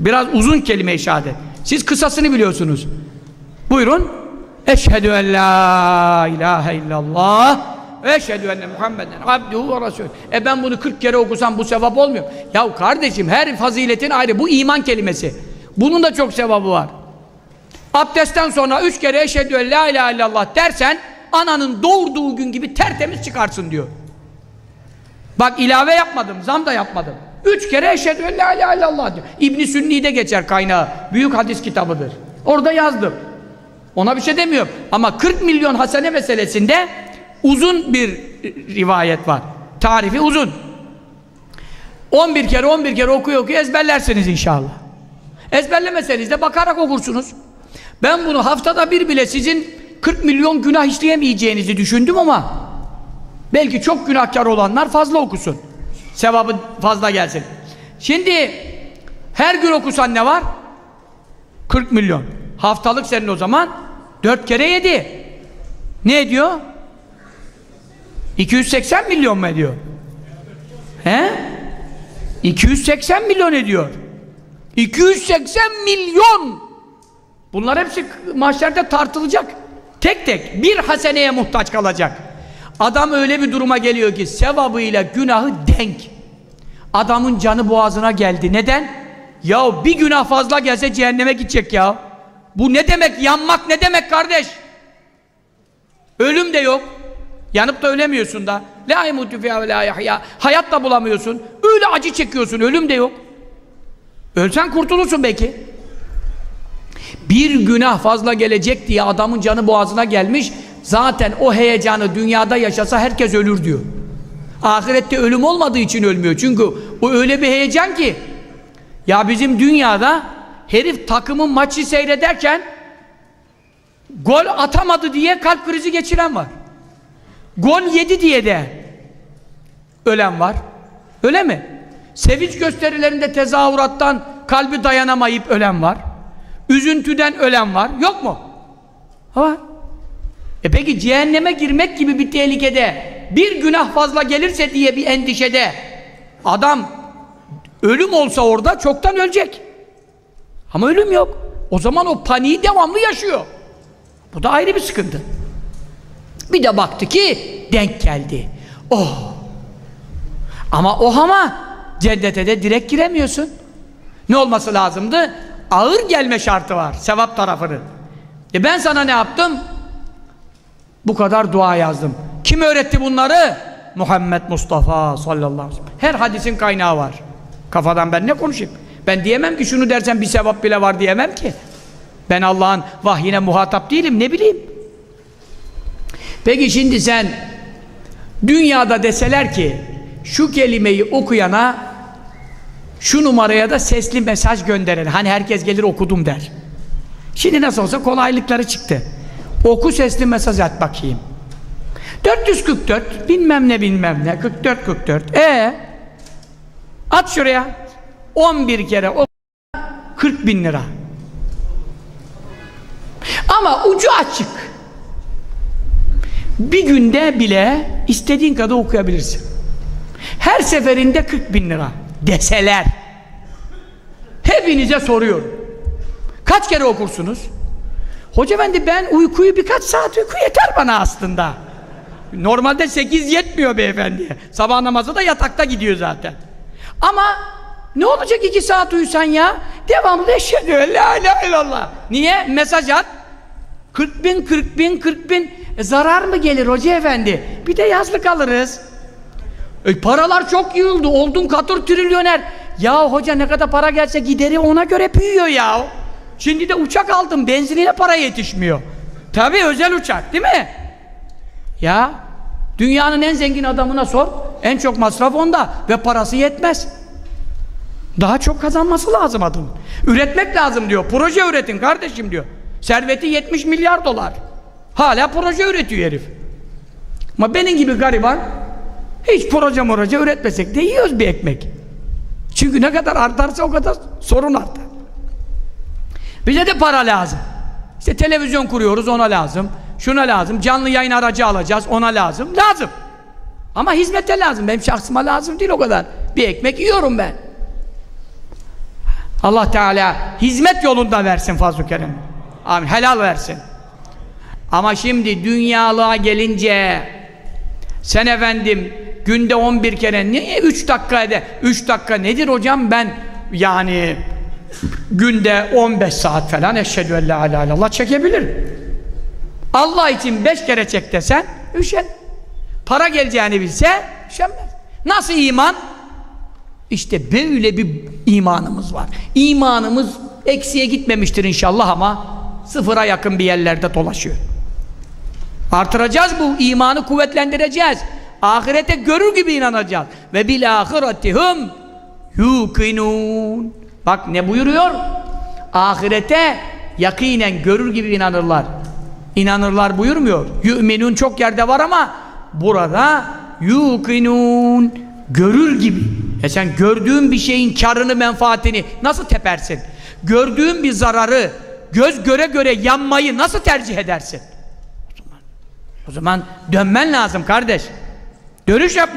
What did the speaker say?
Biraz uzun kelime-i şehadet. Siz kısasını biliyorsunuz. Buyurun. Eşhedü en la ilahe illallah ve eşhedü enne Muhammeden abduhu ve resulü. E ben bunu 40 kere okusam bu sevap olmuyor. Ya kardeşim her faziletin ayrı. Bu iman kelimesi. Bunun da çok sevabı var. Abdestten sonra üç kere eşhedü en la ilahe illallah dersen ananın doğurduğu gün gibi tertemiz çıkarsın diyor. Bak ilave yapmadım, zam da yapmadım. Üç kere eşhedü en la ilahe illallah diyor. İbn Sünni'de geçer kaynağı. Büyük hadis kitabıdır. Orada yazdım. Ona bir şey demiyorum. Ama 40 milyon hasene meselesinde uzun bir rivayet var. Tarifi uzun. 11 kere 11 kere okuyor okuyor ezberlersiniz inşallah. Ezberlemeseniz de bakarak okursunuz. Ben bunu haftada bir bile sizin 40 milyon günah işleyemeyeceğinizi düşündüm ama belki çok günahkar olanlar fazla okusun. Sevabı fazla gelsin. Şimdi her gün okusan ne var? 40 milyon. Haftalık senin o zaman 4 kere 7. Ne ediyor? 280 milyon mu ediyor? He? 280 milyon ediyor. 280 milyon! Bunlar hepsi mahşerde tartılacak. Tek tek bir haseneye muhtaç kalacak. Adam öyle bir duruma geliyor ki sevabıyla günahı denk. Adamın canı boğazına geldi. Neden? Ya bir günah fazla gelse cehenneme gidecek ya. Bu ne demek? Yanmak ne demek kardeş? Ölüm de yok. Yanıp da ölemiyorsun da. La imutu fiha ve la yahya. Hayat da bulamıyorsun. Öyle acı çekiyorsun. Ölüm de yok. Ölsen kurtulursun belki. Bir günah fazla gelecek diye adamın canı boğazına gelmiş. Zaten o heyecanı dünyada yaşasa herkes ölür diyor. Ahirette ölüm olmadığı için ölmüyor. Çünkü o öyle bir heyecan ki ya bizim dünyada herif takımın maçı seyrederken gol atamadı diye kalp krizi geçiren var. Gol yedi diye de ölen var. Öyle mi? Sevinç gösterilerinde tezahürattan kalbi dayanamayıp ölen var. Üzüntüden ölen var. Yok mu? Var. E peki cehenneme girmek gibi bir tehlikede bir günah fazla gelirse diye bir endişede adam ölüm olsa orada çoktan ölecek. Ama ölüm yok. O zaman o paniği devamlı yaşıyor. Bu da ayrı bir sıkıntı. Bir de baktı ki denk geldi. Oh! Ama oh ama cennete de direkt giremiyorsun. Ne olması lazımdı? Ağır gelme şartı var. Sevap tarafını. E ben sana ne yaptım? Bu kadar dua yazdım. Kim öğretti bunları? Muhammed Mustafa sallallahu aleyhi ve sellem. Her hadisin kaynağı var. Kafadan ben ne konuşayım? Ben diyemem ki şunu dersen bir sevap bile var diyemem ki. Ben Allah'ın vahyine muhatap değilim ne bileyim. Peki şimdi sen dünyada deseler ki şu kelimeyi okuyana şu numaraya da sesli mesaj gönderin. Hani herkes gelir okudum der. Şimdi nasıl olsa kolaylıkları çıktı. Oku sesli mesaj at bakayım. 444 bilmem ne bilmem ne. 44 44 e at şuraya. 11 kere o 40 bin lira. Ama ucu açık. Bir günde bile istediğin kadar okuyabilirsin. Her seferinde 40 bin lira deseler. Hepinize soruyorum. Kaç kere okursunuz hoca efendi ben uykuyu birkaç saat uyku yeter bana aslında Normalde 8 yetmiyor beyefendiye. Sabah namazı da yatakta gidiyor zaten. Ama ne olacak 2 saat uyusan ya? Devamlı eşhedü la ilahe illallah. Niye? Mesaj at. 40 bin, 40 bin, 40 bin. E, zarar mı gelir hoca efendi? Bir de yazlık alırız. E, paralar çok yığıldı. Oldun katır trilyoner. Ya hoca ne kadar para gelse gideri ona göre büyüyor ya. Şimdi de uçak aldım. Benzinine para yetişmiyor. Tabii özel uçak değil mi? Ya dünyanın en zengin adamına sor. En çok masraf onda ve parası yetmez. Daha çok kazanması lazım adam. Üretmek lazım diyor. Proje üretin kardeşim diyor. Serveti 70 milyar dolar. Hala proje üretiyor herif. Ama benim gibi gariban hiç proje proje üretmesek de yiyoruz bir ekmek. Çünkü ne kadar artarsa o kadar sorun artar. Bize de para lazım. İşte televizyon kuruyoruz ona lazım. Şuna lazım. Canlı yayın aracı alacağız. Ona lazım. Lazım. Ama hizmete lazım. Benim şahsıma lazım değil o kadar. Bir ekmek yiyorum ben. Allah Teala hizmet yolunda versin fazl-ı kerem. Amin. Helal versin. Ama şimdi dünyalığa gelince sen efendim günde 11 kere niye 3 dakika ede? 3 dakika nedir hocam ben yani günde 15 saat falan eşhedü en la illallah çekebilirim. Allah için 5 kere çek desen üşen. Para geleceğini bilse üşenmez. Nasıl iman? İşte böyle bir imanımız var. İmanımız eksiye gitmemiştir inşallah ama sıfıra yakın bir yerlerde dolaşıyor. Artıracağız bu imanı kuvvetlendireceğiz. Ahirete görür gibi inanacağız. Ve bil ahiretihum yuqinun. Bak ne buyuruyor? Ahirete yakinen görür gibi inanırlar. İnanırlar buyurmuyor. Yu'minun çok yerde var ama burada yuqinun görür gibi. E sen gördüğün bir şeyin karını, menfaatini nasıl tepersin? Gördüğün bir zararı, göz göre göre yanmayı nasıl tercih edersin? O zaman dönmen lazım kardeş. Dönüş yap.